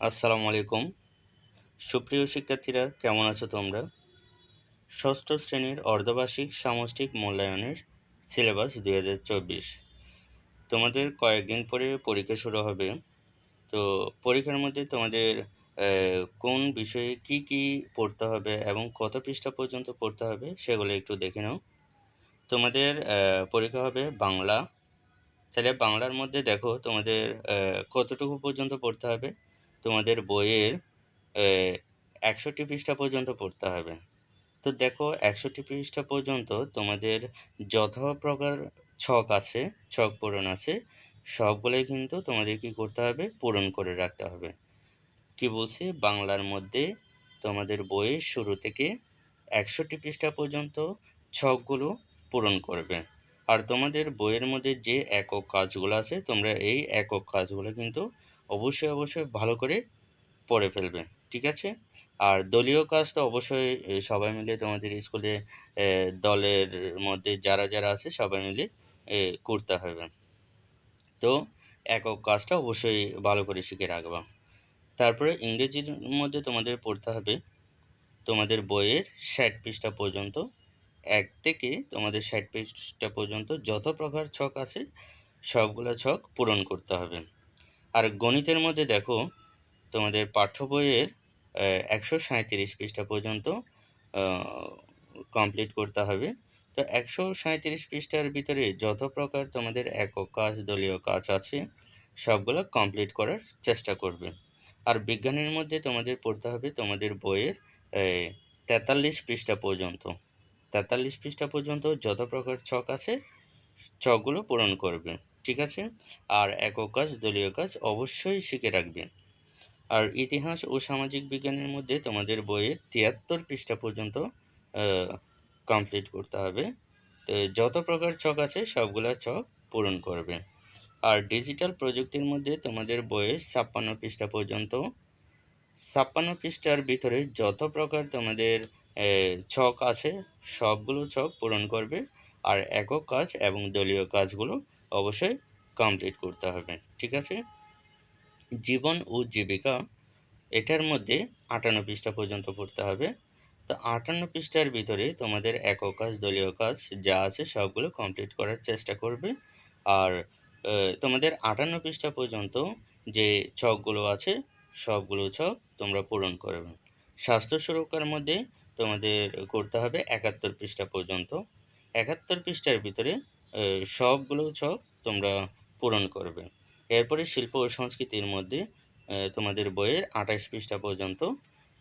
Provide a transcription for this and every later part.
আসসালামু আলাইকুম। সুপ্রিয় শিক্ষার্থীরা, কেমন আছো তোমরা? ষষ্ঠ শ্রেণির অর্ধবার্ষিক সামষ্টিক মূল্যায়নের সিলেবাস দুই হাজার চব্বিশ। তোমাদের কয়েকদিন পরে পরীক্ষা শুরু হবে। তো পরীক্ষার মধ্যে তোমাদের কোন বিষয়ে কি কি পড়তে হবে এবং কত পৃষ্ঠা পর্যন্ত পড়তে হবে সেগুলো একটু দেখে নাও। তোমাদের পরীক্ষা হবে বাংলা। তাহলে বাংলার মধ্যে দেখো তোমাদের কতটুকু পর্যন্ত পড়তে হবে তোমাদের বইয়ের একষট্টি পৃষ্ঠা পর্যন্ত পড়তে হবে। তো দেখো, একষট্টি পৃষ্ঠা পর্যন্ত তোমাদের যত প্রকার ছক আছে, ছক পূরণ আছে, সবগুলোই কিন্তু তোমাদের কি করতে হবে? পূরণ করে রাখতে হবে। কি বলছি? বাংলার মধ্যে তোমাদের বইয়ের শুরু থেকে একষট্টি পৃষ্ঠা পর্যন্ত ছকগুলো পূরণ করবে। আর তোমাদের বইয়ের মধ্যে যে একক কাজগুলো আছে, তোমরা এই একক কাজগুলো কিন্তু অবশ্যই অবশ্যই ভালো করে পড়ে ফেলবে, ঠিক আছে? আর দলীয় কাজ তো অবশ্যই সবাই মিলে তোমাদের স্কুলে দলের মধ্যে যারা যারা আছে সবাই মিলে করতে হবে। তো একক কাজটা অবশ্যই ভালো করে শিখে রাখবা। তারপরে ইংরেজির মধ্যে তোমাদের পড়তে হবে, তোমাদের বইয়ের ষাট পৃষ্ঠা পর্যন্ত, এক থেকে তোমাদের ষাট পৃষ্ঠা পর্যন্ত যত প্রকার ছক আছে, সবগুলো ছক পূরণ করতে হবে। আর গণিতের মধ্যে দেখো, তোমাদের পাঠ্য বইয়ের একশো সাঁইত্রিশ পৃষ্ঠা পর্যন্ত কমপ্লিট করতে হবে। তো একশো সাঁইত্রিশ পৃষ্ঠার ভিতরে যত প্রকার তোমাদের একক কাজ, দলীয় কাজ আছে, সবগুলো কমপ্লিট করার চেষ্টা করবে। আর বিজ্ঞানের মধ্যে তোমাদের পড়তে হবে তোমাদের বইয়ের তেতাল্লিশ পৃষ্ঠা পর্যন্ত। তেতাল্লিশ পৃষ্ঠা পর্যন্ত যত প্রকার ছক আছে, ছকগুলো পূরণ করবে। ঠিক আছে? আর একক কাজ, দলীয় কাজ অবশ্যই শিখে রাখবে। আর ইতিহাস ও সামাজিক বিজ্ঞানের মধ্যে তোমাদের বইয়ের তিয়াত্তর পৃষ্ঠা পর্যন্ত কমপ্লিট করতে হবে। তো যত প্রকার ছক আছে, সবগুলা ছক পূরণ করবে। আর ডিজিটাল প্রযুক্তির মধ্যে তোমাদের বইয়ের ছাপ্পান্ন পৃষ্ঠা পর্যন্ত, ছাপ্পান্ন পৃষ্ঠার ভিতরে যত প্রকার তোমাদের ছক আছে, সবগুলো ছক পূরণ করবে। আর একক কাজ এবং দলীয় কাজগুলো অবশ্যই কমপ্লিট করতে হবে, ঠিক আছে? জীবন ও জীবিকা, এটার মধ্যে আটান্ন পৃষ্ঠা পর্যন্ত পড়তে হবে। তো আটান্ন পৃষ্ঠার ভিতরে তোমাদের একক কাজ, দলীয় কাজ যা আছে সবগুলো কমপ্লিট করার চেষ্টা করবে। আর তোমাদের আটান্ন পৃষ্ঠা পর্যন্ত যে ছকগুলো আছে, সবগুলো ছক তোমরা পূরণ করবে। স্বাস্থ্য সুরক্ষার মধ্যে তোমাদের করতে হবে একাত্তর পৃষ্ঠা পর্যন্ত। একাত্তর পৃষ্ঠার ভিতরে সবগুলো ছক তোমরা পূরণ করবে। এরপরে শিল্প ও সংস্কৃতির মধ্যে তোমাদের বইয়ের আঠাশ পৃষ্ঠা পর্যন্ত,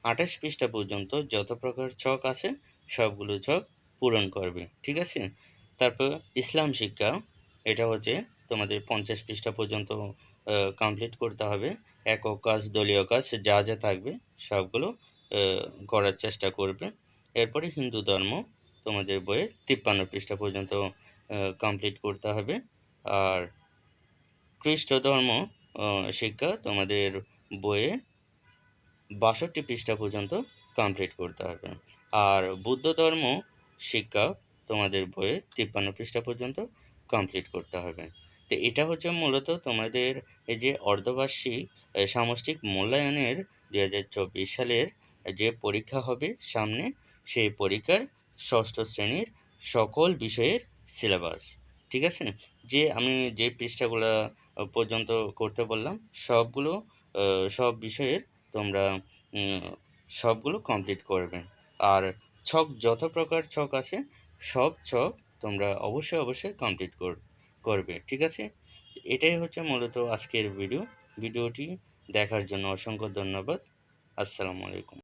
আঠাশ পৃষ্ঠা পর্যন্ত যত প্রকার ছক আছে, সবগুলো ছক পূরণ করবে, ঠিক আছে? তারপর ইসলাম শিক্ষা, এটা হচ্ছে তোমাদের পঞ্চাশ পৃষ্ঠা পর্যন্ত কমপ্লিট করতে হবে। একক কাজ, দলীয় কাজ, যা যা থাকবে, সবগুলো করার চেষ্টা করবে। এরপরে হিন্দু ধর্ম, তোমাদের বইয়ের তিপ্পান্ন পৃষ্ঠা পর্যন্ত কমপ্লিট করতে হবে। আর খ্রিস্ট ধর্ম শিক্ষা তোমাদের বইয়ে বাষট্টি পৃষ্ঠা পর্যন্ত কমপ্লিট করতে হবে। আর বুদ্ধ ধর্ম শিক্ষা তোমাদের বইয়ে তিপ্পান্ন পৃষ্ঠা পর্যন্ত কমপ্লিট করতে হবে। তো এটা হচ্ছে মূলত তোমাদের এই যে অর্ধবার্ষিক সামষ্টিক মূল্যায়নের দু হাজার চব্বিশ সালের যে পরীক্ষা হবে সামনে, সেই পরীক্ষার ষষ্ঠ শ্রেণির সকল বিষয়ের সিলেবাস ঠিক আছে? যে আমি যে পৃষ্ঠাগুলো পর্যন্ত করতে বললাম, সবগুলো সব বিষয়ের তোমরা সবগুলো কমপ্লিট করবে। আর ছক, যত প্রকার ছক আছে, সব ছক তোমরা অবশ্যই অবশ্যই কমপ্লিট করবে, ঠিক আছে? এটাই হচ্ছে মূলত আজকের ভিডিও ভিডিওটি দেখার জন্য অসংখ্য ধন্যবাদ। আসসালামু আলাইকুম।